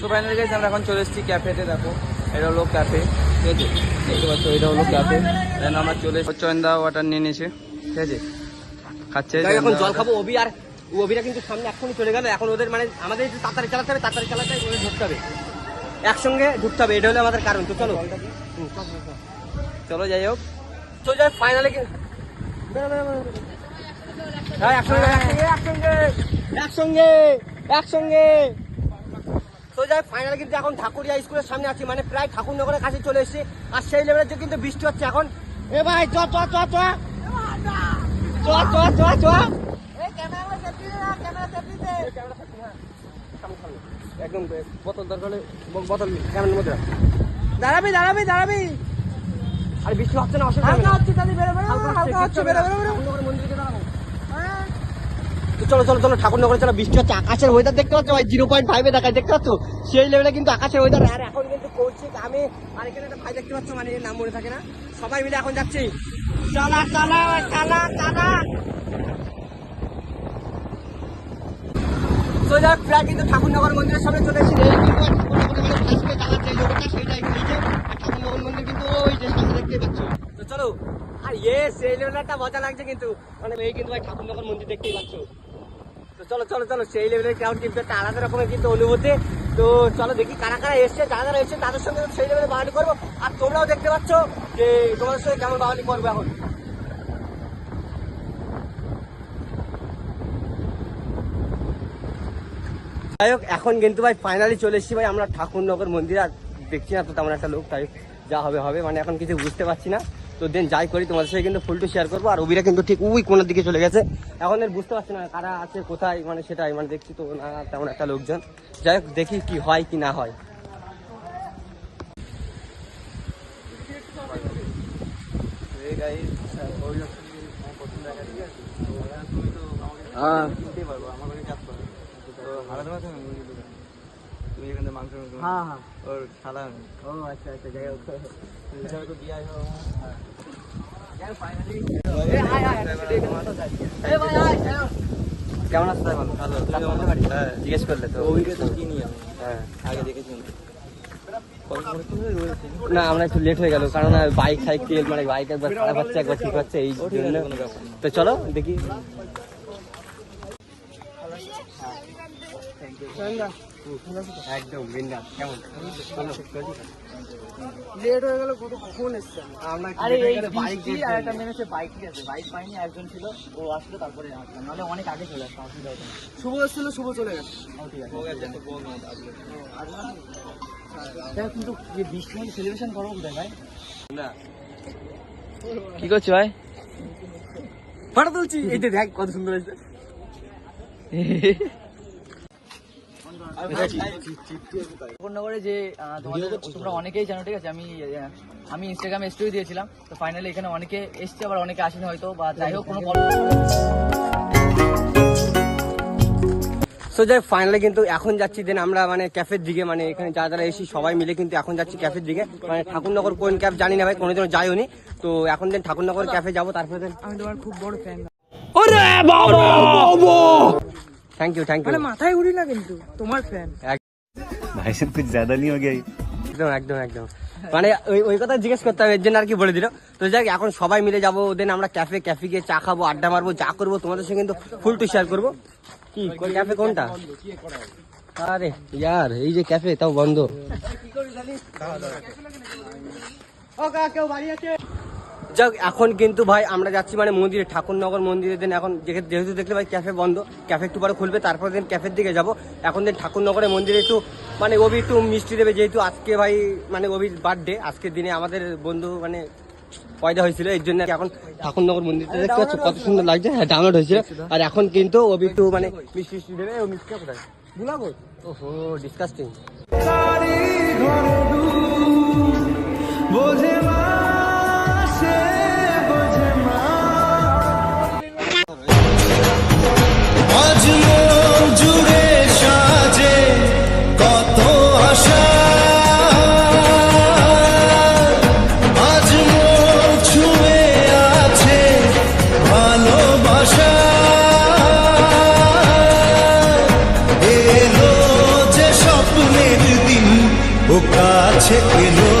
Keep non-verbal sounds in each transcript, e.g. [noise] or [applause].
তো ফাইনালি গেছি আমরা এখন চলে এসেছি ক্যাফেতে দেখো। এটা হলো ক্যাফে। ঠিক আছে? দেখতে পাচ্ছ এটা হলো ক্যাফে। দেন আমরা চলে চয়ন্দা ওয়াটার নিয়ে নিয়েছে। ঠিক আছে? খাচ্ছে এখন জল খাব। অবি আর অবিরা কিন্তু সামনে এখনই চলে গেল। এখন ওদের মানে আমাদের একটু তাড়াতাড়ি চালাতে হবে তাড়াতাড়ি চালাতে হবে ওদের ঢুকতে হবে। একসঙ্গে ঢুকতে হবে। এটা হলো আমাদের কারণ। তো চলো। চল, যাই হোক। তো যাই ফাইনালে। হ্যাঁ, একসঙ্গে। একসঙ্গে। একসঙ্গে। একসঙ্গে। তো যাই ফাইনালে কিন্তু এখন ঠাকুরিয়া স্কুলের সামনে আছি মানে প্রায় ঠাকুরনগরের কাছে চলে এসেছি। আর সেই লেভেলের যে কিন্তু বৃষ্টি হচ্ছে এখন। এ ভাই চ চ চ চ। চ চ চ চ। একদম বোতল দরকার বোতল ক্যামেরার মধ্যে। দাঁড়াবি দাঁড়াবি দাঁড়াবি। আর বৃষ্টি হচ্ছে না অসুবিধা হচ্ছে বেরো বেরো বেরো বেরো বেরো। চলো চলো চলো, ঠাকুরনগরে চলো, বৃষ্টি হচ্ছে, আকাশের ওয়েদার দেখতে পাচ্ছ? ভাই জিরো পয়েন্ট ফাইভে দেখায়, দেখতে পাচ্ছ? সেই লেভেলে কিন্তু আকাশের ওয়েদার আর এখন কিন্তু কৌশিক আমি আর এখানে ভাই দেখতে পাচ্ছ মানে নাম মনে থাকে না। সবাই মিলে এখন যাচ্ছি। চালা চালা চালা চালা। ঠাকুরনগর মন্দিরের সামনে চলে এসেছি। এই কিন্তু মন্দির কিন্তু ওই দেখতে পাচ্ছ। চলো, আর ইয়ে সেই লেভেলের একটা মজা লাগছে কিন্তু। মানে কিন্তু ভাই ঠাকুরনগর মন্দির দেখতেই পাচ্ছ। চলো চলো চলো, সেই লেভেলের ক্রাউড কিন্তু একটা আলাদা রকমের কিন্তু অনুভূতি। তো চলো দেখি কারা কারা এসছে, যারা এসছে, তাদের সঙ্গে সেই লেভেলে বাঙালি করব। আর তোমরাও দেখতে পাচ্ছ যে তোমাদের সঙ্গে কেমন বাঙালি করব এখন। যাই হোক, এখন কিন্তু ভাই ফাইনালি চলে এসেছি ভাই, আমরা ঠাকুরনগর মন্দির। আর দেখছি না তো তেমন একটা লোক, তাই যা হবে হবে। মানে এখন কিছু বুঝতে পারছি না। তো দেন যাই করি তোমাদের সাথে কিন্তু ফুলটু শেয়ার করব। আর অবিরা কিন্তু ঠিক ওই কোনার দিকে চলে গেছে। এখন এর বুঝতে পারছি না কারা আছে কোথায় মানে সেটাই মানে দেখছি তো না তেমন একটা লোকজন। যাই হোক দেখি কি হয় কি না হয়। হ্যাঁ। তুমি এখান থেকে মাংস হ্যাঁ হ্যাঁ। ওর খালা ও আচ্ছা আচ্ছা যাই হোক। হয় কেমন আছো ভালো? হ্যাঁ জিজ্ঞেস করলে তো। ওইটা তো চিনি আমি। হ্যাঁ। আগে দেখেছি না আমরা একটু লেট হয়ে গেল কারণ বাইক সাইক সাইকেল মানে বাইক একবার খারাপ হচ্ছে একবার ঠিক হচ্ছে এই জন্য। তো চলো দেখি। একদম বিন্দাস কেমন? লেট হয়ে গেল কখন এসছে? আরে এই বাইক আর একটা আছে বাইক পাইনি একজন ছিল ও আসলো তারপরে আসলাম। নাহলে অনেক আগে চলে আসতাম অসুবিধা হতো শুভ এসেছিল শুভ চলে গেছে। ঠিক আছে। কিন্তু বৃষ্টি সেলিব্রেশন করব কোথায় ভাই? না। কি করছ ভাই? ফটো তুলছি। এই যে দেখ কত সুন্দর হয়েছে। [laughs] ঠাকুরনগরে যে তোমাদের তোমরা? অনেকেই জানো ঠিক আছে? আমি আমি ইনস্টাগ্রামে স্টোরি দিয়েছিলাম তো ফাইনালি এখানে অনেকে এসছে আবার অনেকে আসেনি হয়তো বা যাই হোক কোনো সো যাই ফাইনালি কিন্তু এখন যাচ্ছি দেন আমরা মানে ক্যাফের দিকে মানে এখানে যারা যারা এসি সবাই মিলে কিন্তু এখন যাচ্ছি ক্যাফের দিকে। মানে ঠাকুরনগর কোন ক্যাফ জানি না ভাই কোনোদিনও যাইও নি তো এখন দেন ঠাকুরনগর ক্যাফে যাব তারপরে দেন আমি তোমার খুব বড় fan thank you thank you মানে মাথায় উড়ি না কিন্তু তোমার ফ্যান ভাই সব কিছু জ্যাদা নিয়ে হয়ে একদম একদম একদম। মানে ওই ওই কথা জিজ্ঞেস করতে হবে এর জন্য আর কি বলে দিল। তো যাক এখন সবাই মিলে যাব দেন আমরা ক্যাফে ক্যাফে গিয়ে চা খাব আড্ডা মারবো যা করব তোমাদের সঙ্গে কিন্তু ফুল টু শেয়ার করব। কি ক্যাফে কোনটা? আরে ইয়ার এই যে ক্যাফে তাও বন্ধ। ও কেউ বাড়ি আছে? যাক এখন কিন্তু ভাই আমরা যাচ্ছি মানে মন্দিরে ঠাকুরনগর মন্দিরে। দেন এখন যেহেতু দেখলে ভাই ক্যাফে বন্ধ ক্যাফে একটু পরে খুলবে তারপরে দিন ক্যাফের দিকে যাব। এখন দিন ঠাকুরনগরের মন্দিরে একটু মানে ওবি একটু মিষ্টি দেবে যেহেতু আজকে ভাই মানে ওবির বার্থডে আজকের দিনে আমাদের বন্ধু মানে পয়দা হয়েছিল এর জন্য এখন ঠাকুরনগর মন্দিরটা দেখতে পাচ্ছ কত সুন্দর লাগছে হ্যাঁ ডাউনলোড হয়েছিল আর এখন কিন্তু ওবি একটু মানে মিষ্টি মিষ্টি দেবে ও মিষ্টি কোথায় গুলাবো ওহো ডিসকাস্টিং আজ কাছে এলো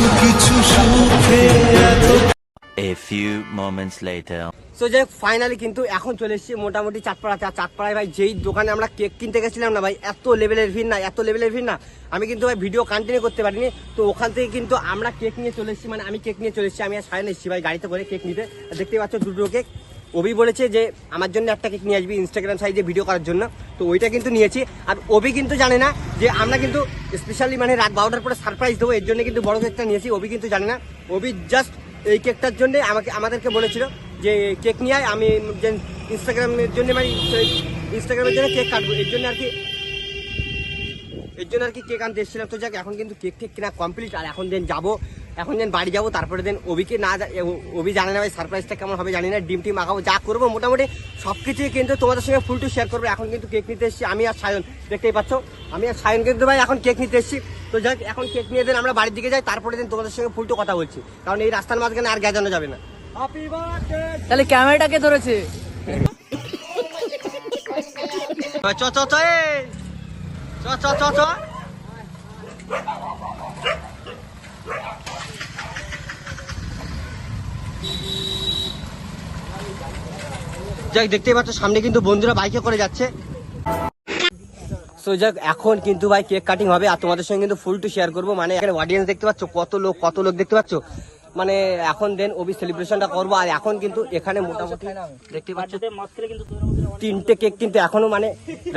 কিছু কিছু সুখে এত A few moments later. So যাই ফাইনালি কিন্তু এখন চলে এসেছি মোটামুটি চাঁদপাড়াতে আর চাঁদপাড়ায় ভাই যেই দোকানে আমরা কেক কিনতে গেছিলাম না ভাই এত লেভেলের ভিড় না এত লেভেলের ভিড় না। আমি কিন্তু ভাই ভিডিও কন্টিনিউ করতে পারিনি। তো ওখান থেকে কিন্তু আমরা কেক নিয়ে চলে এসেছি মানে আমি কেক নিয়ে চলে এসেছি আমি আর সায়ন এসেছি ভাই গাড়িতে করে কেক নিতে। আর দেখতেই পাচ্ছ দুটো কেক। ওবি বলেছে যে, আমার জন্য একটা কেক নিয়ে আসবি ইনস্টাগ্রাম সাইজে ভিডিও করার জন্য। তো ওইটা কিন্তু নিয়েছি। আর ওবি কিন্তু জানে না যে, আমরা কিন্তু স্পেশালি মানে রাত বারোটার পরে সারপ্রাইজ দেবো, এর জন্য কিন্তু বড় কেকটা নিয়েছি। ওবি কিন্তু জানে না। ওবি জাস্ট এই কেকটার জন্য আমাকে, আমাদেরকে বলেছিল যে, কেক নিয়ে আয়, আমি ইনস্টাগ্রামের জন্য মানে ইনস্টাগ্রামের জন্য কেক কাটবো। এর জন্য আর কি, এর জন্য আর কি কেক আনতে এসেছিলাম। তো যাক, এখন কিন্তু কেক টেক কেনা কমপ্লিট আর এখন দেন যাব এখন যেন বাড়ি যাব তারপরে দেন অভিকে না জা- ও- অভি জানে না ভাই সারপ্রাইজটা কেমন হবে জানি না ডিম টিম মাখাবো যা করব মোটামুটি সব কিছুই কিন্তু তোমাদের সঙ্গে ফুল টু শেয়ার করব। এখন কিন্তু কেক নিতে এসেছি আমি আর সায়ন দেখতেই পাচ্ছ? আমি আর সায়ন কিন্তু ভাই এখন কেক নিতে এসেছি। তো যাক এখন কেক নিয়ে দেন আমরা বাড়ির দিকে যাই তারপরে দিন তোমাদের সঙ্গে ফুল টু কথা বলছি। কারণ এই রাস্তার মাঝখানে আর গেজানো যাবে না। তাহলে ক্যামেরাটাকে ধরেছে। চ চ চ। চ চ চ। যাক, দেখতেই পাচ্ছ, সামনে কিন্তু বন্ধুরা বাইকে করে যাচ্ছে। সো যাক, এখন কিন্তু ভাই কেক কাটিং হবে, আর তোমাদের সঙ্গে কিন্তু ফুল টু শেয়ার করব। মানে এখানে অডিয়েন্স দেখতে পাচ্ছ, কত লোক কত লোক দেখতে পাচ্ছ? মানে এখন দেন ওবি সেলিব্রেশনটা করব, আর এখন কিন্তু এখানে মোটামুটি দেখতে পাচ্ছ, তিনটে কেক কিন্তু এখনও মানে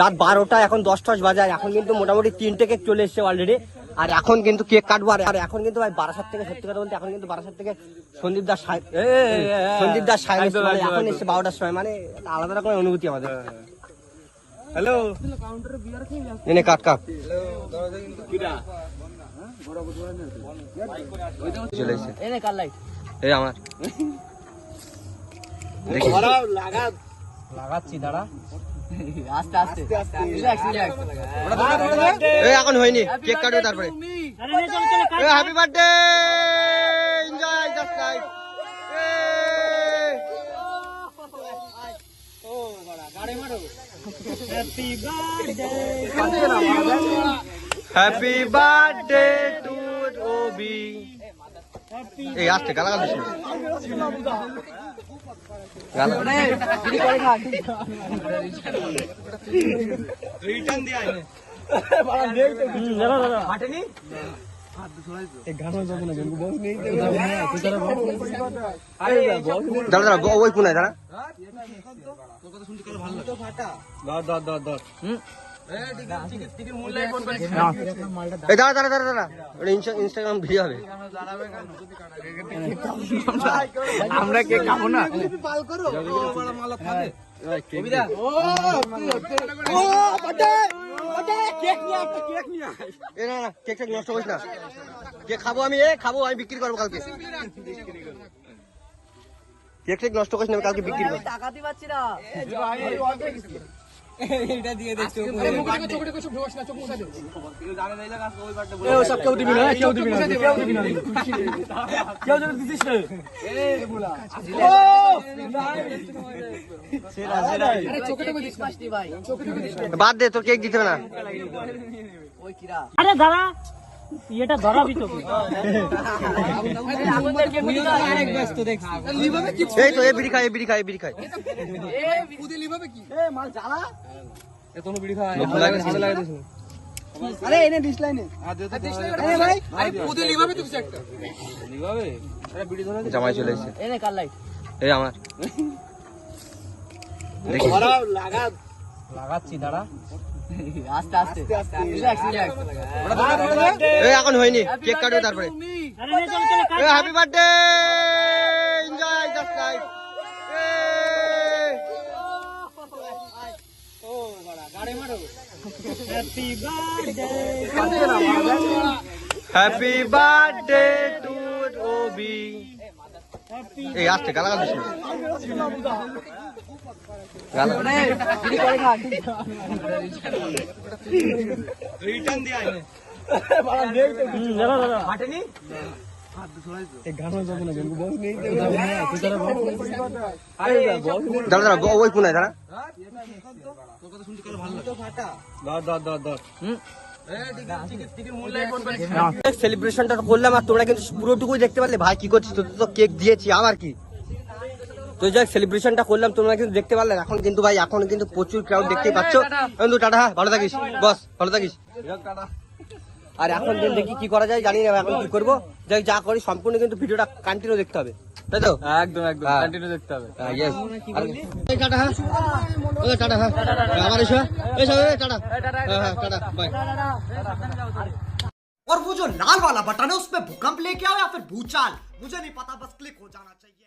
রাত বারোটা, এখন দশ টস বাজায় এখন কিন্তু মোটামুটি তিনটে কেক চলে এসছে অলরেডি আর এখন কিন্তু কেক কাটবো আর এখন কিন্তু ভাই বারাসাত থেকে সত্যি কথা বলতে এখন কিন্তু বারাসাত থেকে সন্দীপ দাস সন্দীপ দাস সাহেব মানে এখন এসে বারোটার সময় মানে আলাদা রকমের অনুভূতি আমাদের। হ্যালো। এনে কাট কাট। চলে এই আমার। [laughs] লাগাচ্ছি দাঁড়া। আস্তে আস্তে। রিল্যাক্স রিল্যাক্স এই এখন হয়নি। কেক কাটবে তারপরে। Happy birthday enjoy just life happy birthday to Obi এই আসতে গালাগাল দিস দাঁড়া দাঁড়া ওই কোনায় দাঁড়া। দাঁড়া দাঁড়া দাঁড়া দাঁড়া ওটা ইনস্টাগ্রাম ভিডিও হবে। আমরা কেক খাব না? এ না না কেক টেক নষ্ট করিস না। কেক খাব আমি এ খাব আমি বিক্রি করব কালকে। কেক টেক নষ্ট করিস না কালকে বিক্রি করব। টাকাতে পাচ্ছি না। এটা দিয়ে দেখছ সব কেউ দিবি না কেউ দিবি না কেউ দিবি না। কেউ যদি দিছিস রে। বাদ দে তোর কেক দিতে না। ওই কিরা। আরে দাদা এটা ধরাবি তো এই তো এ বিড়ি খায় এ বিড়ি খায় এ বিড়ি খায়। নতুন লাগছে। আরে এনে ডিশ লাইনে আরে ভাই। আরে পুদে লিভাবে তুই একটা। জামাই চলে এসেছে। এনে কার লাইট এই আমার। দেখি। লাগাচ্ছি দাঁড়া। আস্তে আস্তে। রিল্যাক্স রিল্যাক্স এই এখন হয়নি। কেক কাটবে তারপরে। Cut. Happy birthday enjoy just life happy birthday to Obi এই আসতে গালাগাল ওই সেলিব্রেশনটা করলাম আর তোমরা কিন্তু পুরোটুকুই দেখতে পারলে। ভাই, কি করছিস? তোদের তো কেক দিয়েছি, আবার কি? তো যাই সেলিব্রেশনটা করলাম তোমরা কিন্তু দেখতে পারলে এখন কিন্তু ভাই এখন কিন্তু প্রচুর ক্রাউড দেখতেই পাচ্ছ বন্ধু টাটা হ্যাঁ ভালো থাকিস বস ভালো থাকিস আর এখন কিন্তু দেখি কি করা যায় জানি না এখন কি করবো যাই যা করি সম্পূর্ণ কিন্তু ভিডিওটা কন্টিনিউ দেখতে হবে তাই তো একদম একদম হ্যাঁ। কন্টিনিউ দেখতে হবে হ্যাঁ, yes. আর- এই টাটা হ্যাঁ ওই টাটা হ্যাঁ আবার এসো হ্যাঁ? এই সব, এই টাটা হ্যাঁ হ্যাঁ টাটা বাই और वो जो लाल वाला बटन है उसमें भूकंप लेके आओ या फिर भूचाल मुझे नहीं पता बस क्लिक हो जाना चाहिए